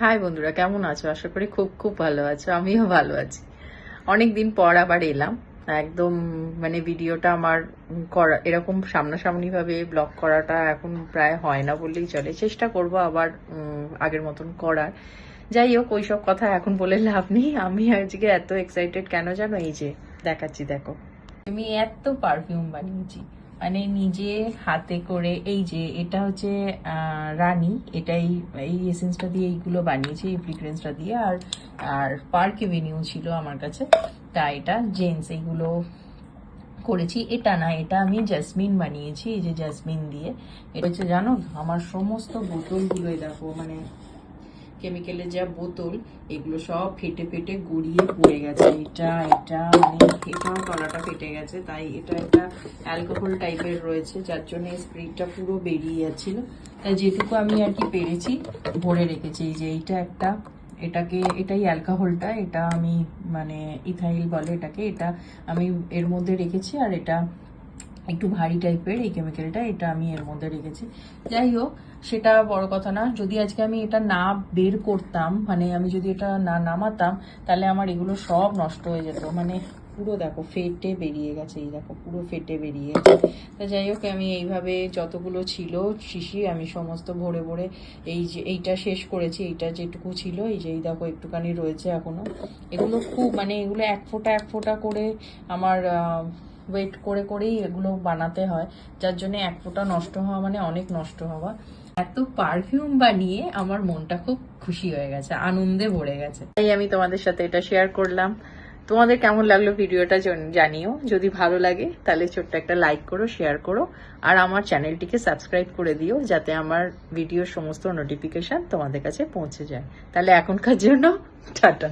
High বন্ধুরা, কেমন আছো? আশা করি খুব খুব ভালো আছো, আমিও ভালো আছি। অনেক দিন পর আবার এলাম। একদম মানে ভিডিওটা আমার করা, এরকম সামনাসামনি ভাবে ব্লগ করাটা এখন প্রায় হয় না বললেই চলে। চেষ্টা করব আবার আগের মতন করার। যাই হোক ওইসব কথা এখন বলে লাভ নেই। আমি আজকে এত এক্সাইটেড কেন জানো? এই যে, দেখাচ্ছি, দেখো। আমি এত পারফিউম বানিয়েছি। মানে নিজে হাতে করে এই যে এটা হচ্ছে রানী, এটাই এই এসেন্সটা দিয়ে এইগুলো বানিয়েছি, এই ফ্রিগ্রেন্সটা দিয়ে। আর আর পার্ক এভিনিউ ছিল আমার কাছে, তা এটা জেন্টস এইগুলো করেছি। এটা না, এটা আমি জাসমিন বানিয়েছি, এই যে জাসমিন দিয়ে। এটা হচ্ছে জানো, আমার সমস্ত বোতলগুলো দেখো মানে কেমিক্যালের যা বোতল, এগুলো সব ফেটে ফেটে গড়িয়ে পড়ে গেছে। এটা এটা মানে এটাও তলাটা ফেটে গেছে। তাই এটা একটা অ্যালকোহল টাইপের রয়েছে, যার জন্য স্প্রিটটা পুরো বেরিয়ে যাচ্ছিল। তাই যেটুকু আমি আর কি পেরেছি, ভরে রেখেছি। যে এইটা একটা, এটাকে, এটাই অ্যালকোহলটা এটা আমি মানে ইথাইল বলে এটাকে, এটা আমি এর মধ্যে রেখেছি আর এটা একটু ভারী টাইপের এই কেমিক্যালটা এটা আমি এর মধ্যে রেখেছি। যাই হোক, সেটা বড় কথা না, যদি আজকে আমি এটা না বের করতাম মানে আমি যদি এটা না নামাতাম, তাহলে আমার এগুলো সব নষ্ট হয়ে যেত। মানে পুরো দেখো ফেটে বেরিয়ে গেছে, এই দেখো পুরো ফেটে বেরিয়ে গেছে। তা যাই হোক, আমি এইভাবে যতগুলো ছিল, শিশি, আমি সমস্ত ভরে ভরে এই যে এইটা শেষ করেছি, এইটা যেটুকু ছিল, এই যে এই দেখো একটুখানি রয়েছে এখনও। এগুলো খুব মানে এগুলো এক ফোঁটা এক ফোঁটা করে আমার ওয়েট করে করেই এগুলো বানাতে হয়, যার জন্য এক ফোঁটা নষ্ট হওয়া মানে অনেক নষ্ট হওয়া। এত পারফিউম বানিয়ে আমার মনটা খুব খুশি হয়ে গেছে, আনন্দে ভরে গেছে। তাই আমি তোমাদের সাথে এটা শেয়ার করলাম। তোমাদের কেমন লাগল ভিডিওটা জানিও। যদি ভালো লাগে, তাহলে ছোট্ট একটা লাইক করো শেয়ার করো। আর আমার চ্যানেলটিকে সাবস্ক্রাইব করে দিও, যাতে আমার ভিডিওর সমস্ত নোটিফিকেশন তোমাদের কাছে পৌঁছে যায়। তাহলে এখনকার জন্য, টাটা।